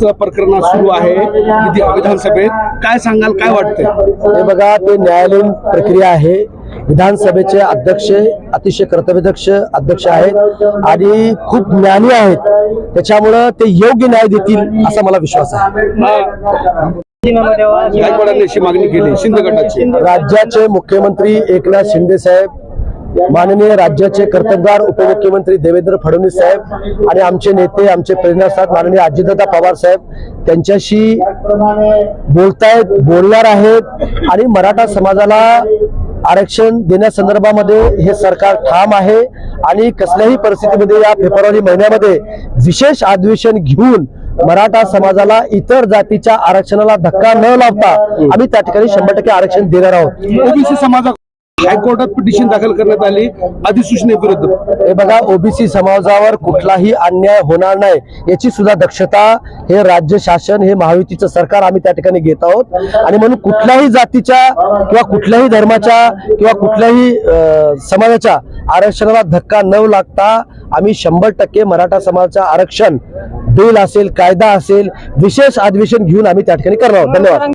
चं प्रकरण सुरू आहे विधी- विधानसभेत. काय सांगाल काय वाटतंय? हे बघा ते न्यायालयीन प्रक्रिया आहे. विधानसभेचे अध्यक्ष अतिशय कर्तव्यदक्ष अध्यक्ष आहेत आणि खूप ज्ञानी आहेत. त्याच्यामुळं ते योग्य न्याय देतील असा मला विश्वास आहे. मागणी केली शिंदे गटाची. राज्याचे मुख्यमंत्री एकनाथ शिंदे साहेब माननीय राज्याचे कर्तबगार उपमुख्यमंत्री देवेंद्र फडणवीस साहेब आणि आमचे नेते आमचे प्रेरणास्थान माननीय अजितदादा पवार साहेब त्यांच्याशी बोलतायत बोलणार आहेत आणि मराठा समाजाला आरक्षण देण्यासंदर्भामध्ये हे सरकार ठाम आहे आणि कसल्याही परिस्थितीमध्ये या फेब्रुवारी महिन्यामध्ये विशेष अधिवेशन घेऊन मराठा समाजाला इतर जातीच्या आरक्षणाला धक्का न लावता आम्ही त्या ठिकाणी शंभर टक्के आरक्षण देणार आहोत. ओबीसी समाजा हायकोर्टात पिटिशन दाखल करण्यात आली अधिसूचनेविरुद्ध. हे बघा ओबीसी समाजावर कुठलाही अन्याय होणार नाही याची सुद्धा दक्षता हे राज्य शासन हे महायुतीचं सरकार आम्ही त्या ठिकाणी घेत आहोत. आणि म्हणून कुठल्याही जातीच्या किंवा कुठल्याही धर्माच्या किंवा कुठल्याही समाजाच्या आरक्षणाला धक्का न लागता आम्ही शंभर टक्के मराठा समाजाचं आरक्षण बिल असेल कायदा असेल विशेष अधिवेशन घेऊन आम्ही त्या ठिकाणी करणार आहोत. धन्यवाद.